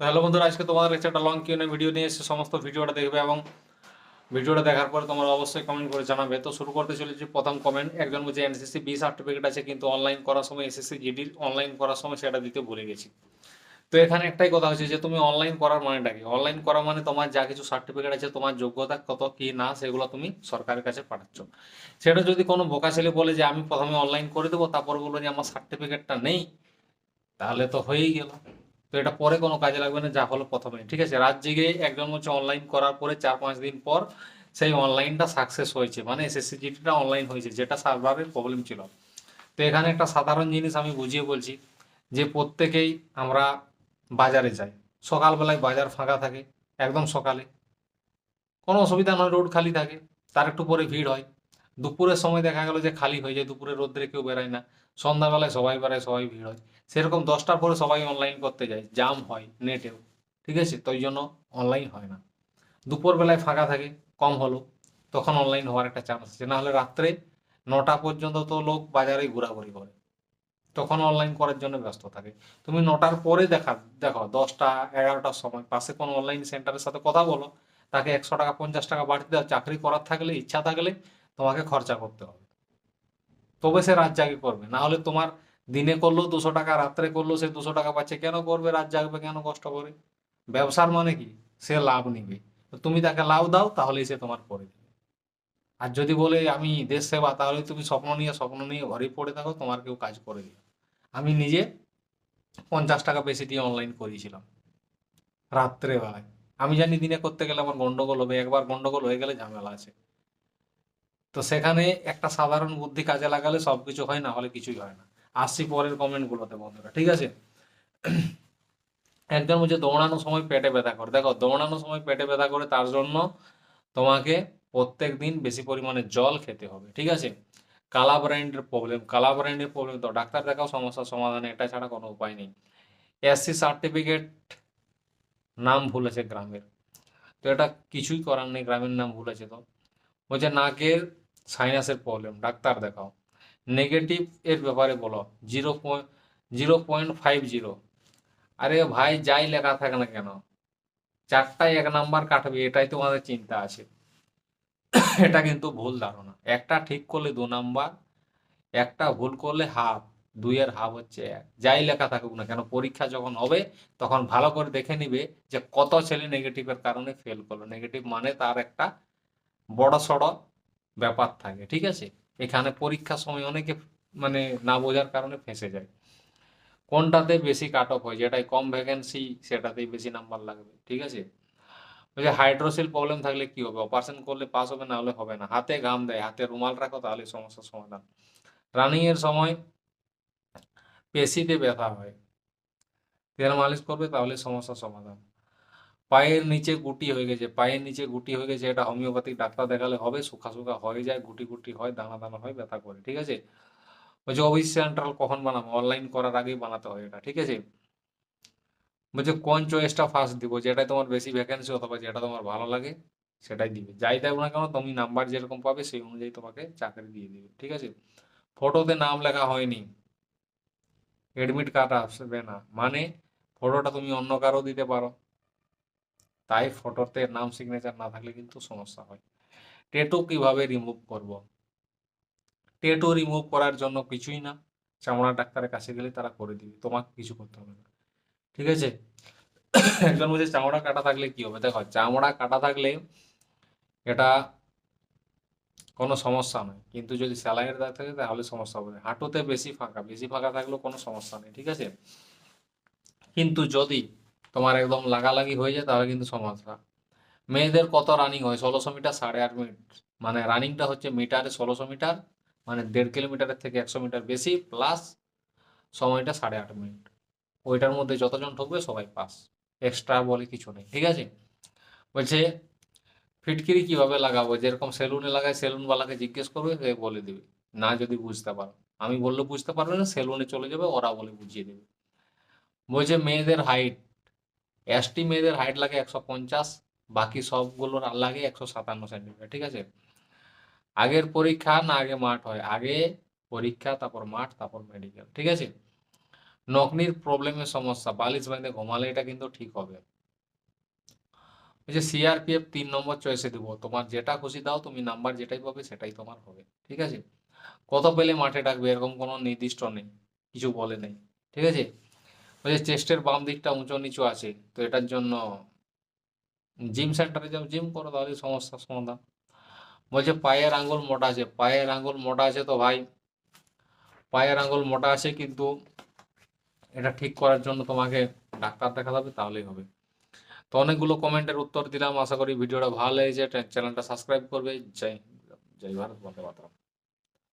তো হ্যালো বন্ধুরা, আজকে তোমাদের কাছে একটা লং কিউনে ভিডিও নিয়ে এসে সমস্ত ভিডিওটা দেখবে এবং ভিডিওটা দেখার পরে তোমরা অবশ্যই কমেন্ট করে জানাবে। তো শুরু করতে চলেছি প্রথম কমেন্ট একজন বলছে এনসিসি বি সার্টিফিকেট আছে কিন্তু অনলাইন করার সময় এসএসসি জিডি অনলাইন করার সময় সেটা দিতে ভুলে গেছি। তো এখানে একটাই কথা হচ্ছে যে, তুমি অনলাইন করার মানেটা কি? অনলাইন করা মানে তোমার যা কিছু সার্টিফিকেট আছে, তোমার যোগ্যতা কত, কি না, সেগুলো তুমি সরকারের কাছে পাঠাচ্ছ। সেটা যদি কোনো বোকা ছেলে বলে যে, আমি প্রথমে অনলাইন করে দেবো, তারপর বলব যে, আমার সার্টিফিকেটটা নেই, তাহলে তো হয়েই গেল। তো এটা পরে কোনো কাজে লাগবে না, যা হলো প্রথমে ঠিক আছে? রাত জেগে একজন হচ্ছে অনলাইন করার পরে চার পাঁচ দিন পর সেই অনলাইনটা সাকসেস হয়েছে। মানে এসএসসি জিটিটা অনলাইন হয়েছে, যেটা সার্ভারের প্রবলেম ছিল। তো এখানে একটা সাধারণ জিনিস আমি বুঝিয়ে বলছি, যে প্রত্যেকেই আমরা বাজারে যাই। সকালবেলায় বাজার ফাঁকা থাকে, একদম সকালে। কোনো অসুবিধা নয়, রোড খালি থাকে, তার একটু পরে ভিড় হয়। দুপুরের সময় দেখা গেল যে খালি হয়ে যায় দুপুরে রোদ্রে কেউ বেরোয় না। সন্ধ্যাবেলায় সবাই বেড়ায় সবাই ভিড় হয়। সেরকম দশটার পরে সবাই অনলাইন করতে যায় জাম হয় নেটেও ঠিক আছে? তো জন্য অনলাইন হয় না। দুপুরবেলায় ফাঁকা থাকে, কম হলো। তখন অনলাইন হওয়ার একটা চান্স আছে। না হলে রাত্রে নটা পর্যন্ত তো লোক বাজারে ঘোরাঘুরি করে। তখন অনলাইন করার জন্য ব্যস্ত থাকে। তুমি নটার পরে দেখা, দেখো, দশটা, এগারোটার সময়। পাশে কোনো অনলাইন সেন্টারের সাথে কথা বলো। তাকে একশো টাকা, পঞ্চাশ টাকা বাড়িতে দাও। চাকরি করার থাকলে, ইচ্ছা থাকলে তোমাকে খরচা করতে হবে। তবে সে রাত জাগি করবে। না হলে তোমার দিনে করল, দুশো টাকা রাত্রে করল, সে দুশো টাকা পাচ্ছে। কেন করবে? রাত জাগবে কেন কষ্ট করে? ব্যবসার মানে কি? সে লাভ নিবে। তুমি তাকে লাভ দাও, তাহলেই সে তোমার করে দেবে। আর যদি বলে, আমি দেশ সেবা, তাহলে তুমি স্বপ্ন নিয়ে স্বপ্ন নিয়ে ঘরেই পড়ে থাকো, তোমার কেউ কাজ করে দিও আমি নিজে পঞ্চাশ টাকা বেশি দিয়ে অনলাইন করিয়েছিলাম। রাত্রে বেলায় আমি জানি দিনে করতে গেলে আমার গন্ডগোল হবে। একবার গন্ডগোল হয়ে গেলে ঝামেলা আছে। তো সেখানে একটা সাধারণ বুদ্ধি কাজে লাগালে সবকিছু হয়, না হলে কিছুই হয় না। আসছি পরের কমেন্টগুলোতে বন্ধুরা, ঠিক আছে? একজন বলছে দৌড়ানোর সময় পেটে ব্যথা করে। দেখো, দৌড়ানোর সময় পেটে ব্যথা করে, তার জন্য তোমাকে প্রত্যেক দিন বেশি পরিমাণে জল খেতে হবে, ঠিক আছে? কালা ব্র্যান্ডের প্রবলেম কালা ব্র্যান্ডের প্রবলেম তো, ডাক্তার দেখাও সমস্যার সমাধানে, এটা ছাড়া কোনো উপায় নেই। এসসি সার্টিফিকেট নাম ভুলেছে গ্রামের। তো এটা কিছুই করার নেই, গ্রামের নাম ভুলেছে তো। বলছে, নাকের সাইনাসের প্রবলেম ডাক্তার দেখাও। নেগেটিভ এর ব্যাপারে বলো zero point zero point five zero আরে ভাই, যাই লেখা থাকে না কেন, চারটায় এক নাম্বার কাটবে, এটাই তোমাদের চিন্তা আছে। এটা কিন্তু ভুল ধারণা। একটা ঠিক করলে দু নাম্বার, একটা ভুল করলে হাফ দুইয়ের হাফ হচ্ছে এক। যাই লেখা থাকুক না কেন, পরীক্ষা যখন হবে, তখন ভালো করে দেখে নিবে যে কত ছেলে নেগেটিভের কারণে ফেল করল। নেগেটিভ মানে তার একটা বড় সড় ব্যাপার থাকে, ঠিক আছে? এখানে পরীক্ষার সময় অনেকে মানে না বোঝার কারণে ফেঁসে যায়। কোনটাতে বেশি কাট অফ হয়? যেটাই কম ভ্যাকেন্সি সেটাতেই বেশি নাম্বার লাগবে, ঠিক আছে? যে হাইড্রোসিল প্রবলেম থাকলে কি হবে? অপারেশন করলে পাস হবে, না হলে হবে না। হাতে ঘাম দেয়, হাতে রুমাল রাখো, তাহলে সমস্যার সমাধান। রানিং এর সময় পেশিতে ব্যথা হয়। তেল মালিশ করবে, তাহলে সমস্যার সমাধান। পায়ের নিচে গুটি হয়ে গেছে, পায়ের নিচে গুটি হয়ে গেছে, এটা হোমিওপ্যাথিক ডাক্তার দেখালে হবে, শুকা শুকা হয়ে যায়, গুটি গুটি হয়, দানা দানা হয়, ব্যথা করে, ঠিক আছে? বলছে অফিস সেন্ট্রাল কখন বানাবো? অনলাইন করার আগেই বানাতে হয় এটা, ঠিক আছে? বলছে, কোন চয়েসটা ফার্স্ট দিব? যেটাই তোমার বেশি ভ্যাকেন্সি অথবা যেটা তোমার ভালো লাগে, সেটাই দিবে। যাই দেবো না কেন, তুমি নাম্বার যেরকম পাবে, সেই অনুযায়ী তোমাকে চাকরি দিয়ে দিবে, ঠিক আছে? ফটোতে নাম লেখা হয়নি। এডমিট কার্ড আসবে না। মানে ফটোটা তুমি অন্য কারও দিতে পারো। তাই ফটোতে নাম সিগনেচার না থাকলে কিন্তু সমস্যা হয়। টেটু কীভাবে রিমুভ করব? টেটু রিমুভ করার জন্য কিছুই না। চামড়া ডাক্তারের কাছে গেলে তারা করে দিবে। তোমাকে কিছু করতে হবে না। ঠিক আছে? একজন বলছে, চামড়া কাটা থাকলে কি হবে? দেখো, চামড়া কাটা থাকলে এটা কোনো সমস্যা নয়। কিন্তু যদি স্যালাইয়ের দাগ থাকে, তাহলে সমস্যা হবে। হাঁটুতে বেশি ফাঁকা বেশি ফাঁকা থাকলেও কোনো সমস্যা নেই। ঠিক আছে? কিন্তু যদি তোমার একদম লাগালাগি হয়ে যায়, তাহলে কিন্তু সমস্যা মেয়েদের কত রানিং হয়? ষোলোশো মিটার সাড়ে আট মিনিট। মানে রানিংটা হচ্ছে মিটারে ষোলোশো মিটার মানে দেড় কিলোমিটারের থেকে একশো মিটার বেশি প্লাস সময়টা সাড়ে আট মিনিট। ওইটার মধ্যে যতজন ঢুকবে, সবাই পাস এক্সট্রা বলে কিছু নেই, ঠিক আছে? বলছে, ফিটকিরি কীভাবে লাগাবো? যেরকম সেলুনে লাগায়, সেলুনওয়ালাকে জিজ্ঞেস করবে, সে বলে দেবে। না যদি বুঝতে পারো। আমি বললে বুঝতে পারবে না, সেলুনে চলে যাবে, ওরা বলে বুঝিয়ে দেবে। বলছে, মেয়েদের হাইট এসটি মেয়েদের হাইট লাগে একশো পঞ্চাশ, বাকি সবগুলোর লাগে একশো সাতান্ন সেন্টিমিটার ঠিক আছে? আগের পরীক্ষা না আগে মাঠ হয়? আগে পরীক্ষা, তারপর মাঠ, তারপর মেডিকেল ঠিক আছে? নকনির প্রবলেমের সমস্যা, বালিশ বাঁধে ঘুমালে এটা কিন্তু ঠিক হবে। যে সিআরপিএফ তিন নম্বর চয়েসে দিব, তোমার যেটা খুশি দাও, তুমি নাম্বার যেটাই পাবে সেটাই তোমার হবে, ঠিক আছে? কত পেলে মাঠে ডাকবে, এরকম কোনো নির্দিষ্ট নেই, কিছু বলে নেই, ঠিক আছে? ওই যে চেস্টের বাম দিকটা উঁচু নিচু আছে, তো এটার জন্য জিম সেন্টারে যাও জিম করো তাহলে সমস্যার সমাধান। বলছে পায়ের আঙ্গুল মোটা আছে, পায়ের আঙ্গুল মোটা আছে তো ভাই, পায়ের আঙ্গুল মোটা আছে কিন্তু এটা ঠিক করার জন্য তোমাকে ডাক্তার দেখাতে হবে, তাহলেই হবে। তো অনেকগুলো কমেন্টের উত্তর দিলাম, আশা করি ভিডিওটা ভালো লেগেছে, চ্যানেলটা সাবস্ক্রাইব করবে, জয় জয় ভারত, বন্দে মাতরম।